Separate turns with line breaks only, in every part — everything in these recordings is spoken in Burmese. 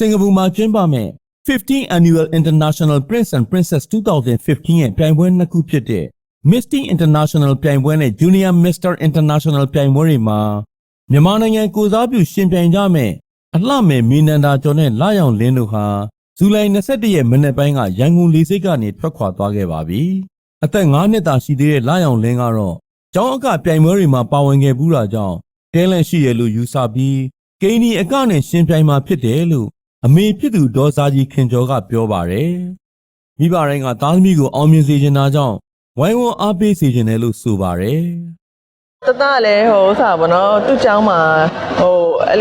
စင်ကာပူမှာကျင်းပမဲ့ 15th Annual International Prince and Princess 2015ရဲ့ပြိုင်ပွဲနှစ်ခုဖြစ်တဲ့ Misty International ပြိုင်ပွဲနဲ့ Junior Mr International ပြိုင်ပွဲတွေမှာမြန်မာနိုင်ငံကိုယ်စားပြုရှင်ပြိုင်ကြမဲ့အလှမဲ့မီနန္ဒာကျော်နဲ့လာရောင်လင်းတို့ဟာဇူလိုင်21ရက်မနေ့ပိုင်းကရန်ကုန်လေဆိပ်ကနေထွက်ခွာသွားခဲ့ပါပြီ။အသက်9နှစ်သာရှိသေးတဲ့လာရောင်လင်းကတော့ကျောင်းအကပြိုင်ပွဲတွေမှာပါဝင်ခဲ့ဘူးတာကြောင့်တဲလန့်ရှိရလို့ယူဆပြီးဂိန်းဒီအကနဲ့ရှင်ပြိုင်မှာဖြစ်တယ်လို့ အမေဖြစ်သူဒေါ်စာကြီးခင်ကျော်ကပြောပါတယ်။မိဘတိုင်းကသားသမီးကိုအောင်မြင်စေချင်တာကြောင့်ဝိုင်းဝန်းအားပေးစေချင်တယ်လို့ဆိုပါတယ်။
တတလည်းဟိုဥစားပေါ့နော်သူ့ကျောင်းမှာဟို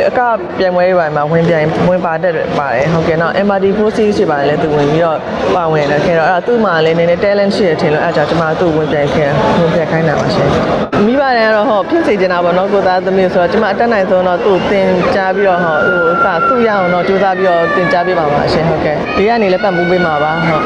အကပြိုင်ပွဲတွေပိုင်းမှာဝင်ပြိုင်ဝင်ပါတက်ပါတယ်ဟုတ်ကဲ့နော် MRD 4C ရှိပါတယ်လဲသူဝင်ပြီးတော့ပါဝင်တယ်ခင်တော့အဲ့ဒါသူ့မှာလည်းနည်းနည်း talent ရှိတယ်ထင်လို့အဲ့ဒါကြောင့်ကျွန်မသူ့ဝင်ပြိုင်ခင်ဝင်ပြိုင်ခိုင်းတာပါရှင်မိဘတွေကတော့ဟောဖြစ်စေချင်တာပေါ့နော်ကိုသားသမီးဆိုတော့ကျွန်မအတက်နိုင်ဆုံးတော့သူ့သင်ကြားပြီးတော့ဟောဟိုဥစားသူ့ရအောင်တော့စူးစမ်းပြီးတော့သင်ကြားပေးပါပါရှင်ဟုတ်ကဲ့ဒီကနေလည်းပတ်မှုပေးမှာပါဟုတ်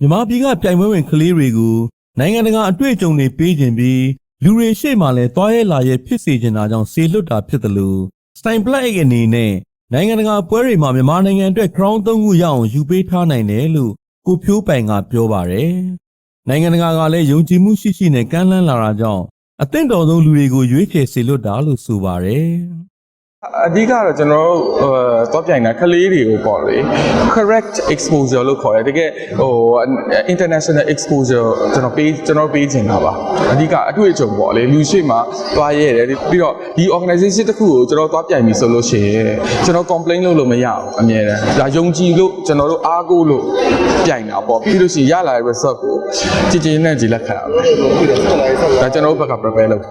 မြမပြည်ကပြိုင်ပွဲဝင်ကလေးတွေကိုနိုင်ငံတကာအတွေ့အကြုံတွေပေးခြင်းပြီး လူတွေရှေ့မှာလည်းတွားရဲလာရဲဖြစ်စေချင်တာကြောင့်ဆေလွတ်တာဖြစ်တယ်လို့စတိုင်ပလက်အနေနဲ့နိုင်ငံတကာပွဲတွေမှာမြန်မာနိုင်ငံအတွက် crown သုံးခုရအောင်ယူပေးထားနိုင်တယ်လို့ကိုဖြိုးပိုင်ကပြောပါတယ်။နိုင်ငံတကာကလည်းယုံကြည်မှုရှိရှိနဲ့ကမ်းလှမ်းလာတာကြောင့်အသင့်တော်ဆုံးလူတွေကိုရွေးချယ်စေလွတ်တာလို့ဆိုပါတယ်။
အဓိကတော့ကျွန်တော်တို့ဟိုတော့ပြိုင်တာကလေးတွေကိုပေါ့လေ correct exposure လို့ခေါ်တယ်တကယ်ဟို international exposure ကျွန်တော်ပေးကျွန်တော်ပေးချင်တာပါအဓိကအတွေ့အကြုံပေါ့လေလူရှိမှသွားရဲတယ်ပြီးတော့ဒီ organization တစ်ခုကိုကျွန်တော်သွားပြိုင်ပြီဆိုလို့ရှိရင်ကျွန်တော် complain လုပ်လို့မရဘူးအမြဲတမ်းဒါယုံကြည်လို့ကျွန်တော်တို့အားကိုးလို့ပြိုင်တာပေါ့ပြီးလို့ရှိရင်ရလာတဲ့ result ကိုကြည်ကြည်နဲ့ကြည်လက်ခံရမယ်ဒါကျွန်တော်တို့ဘက်က prepare လုပ်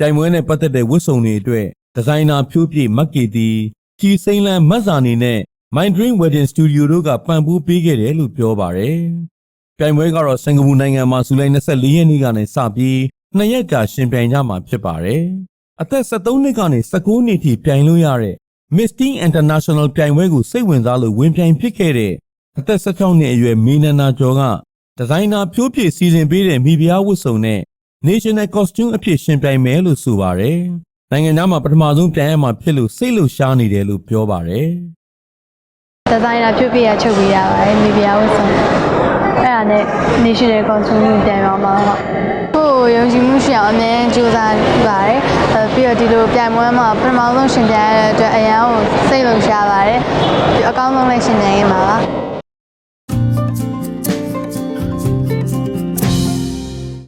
ပြိုင်ပွဲနဲ့ပတ်သက်တဲ့ဝတ်စုံတွေအတွက် ဒီဇိုင်နာဖြိုးပြည့်မက်ကီတီကြည်စိမ့်လန်းမတ်စာနေနဲ့ My Dream Wedding Studio တို့ကပံ့ပိုးပေးခဲ့တယ်လို့ပြောပါတယ်။ပြိုင်ပွဲကတော့စင်ကာပူနိုင်ငံမှာဇူလိုင်24ရက်နေ့ကနေစပြီးနှစ်ရက်ကြာရှင်ပြိုင်ကြမှာဖြစ်ပါတယ်။အသက်73နှစ်ကနေ19နှစ်ထိပြိုင်လို့ရတဲ့ Miss Teen International ပြိုင်ပွဲကိုစိတ်ဝင်စားလို့ဝင်ပြိုင်ဖြစ်ခဲ့တဲ့အသက်16နှစ်အရွယ်မီနန္ဒာကျော်ကဒီဇိုင်နာဖြိုးပြည့်စီစဉ်ပေးတဲ့မိဖုရားဝတ်စုံနဲ့ National Costume အဖြစ်ရှင်ပြိုင်မယ်လို့ဆိုပါတယ်။ နိုင်ငံသားမှာပထမဆုံးပြိုင်ရမှာဖြစ်လို့စိတ်လှုပ်ရှားနေတယ်လို့ပြောပါတယ်။
ဒီဇိုင်နာပြုတ်ပြရချုပ်ပေးရပါတယ်မိဖုရားဝတ်ဆောင်အဲ့ဒါနဲ့ national consumer ပြန်ပါမှာဟုတ်ဟိုယုံကြည်မှုရှိအောင်အမြဲစူးစမ်းပါတယ်အဲပြီးတော့ဒီလိုပြိုင်ပွဲမှာပထမဆုံးရှင်ပြရတဲ့အတွက်အရန်ကိုစိတ်လုံရှားပါတယ်ပြီးအကောင်းဆုံးလည်းရှင်ပြရင်းပါပါ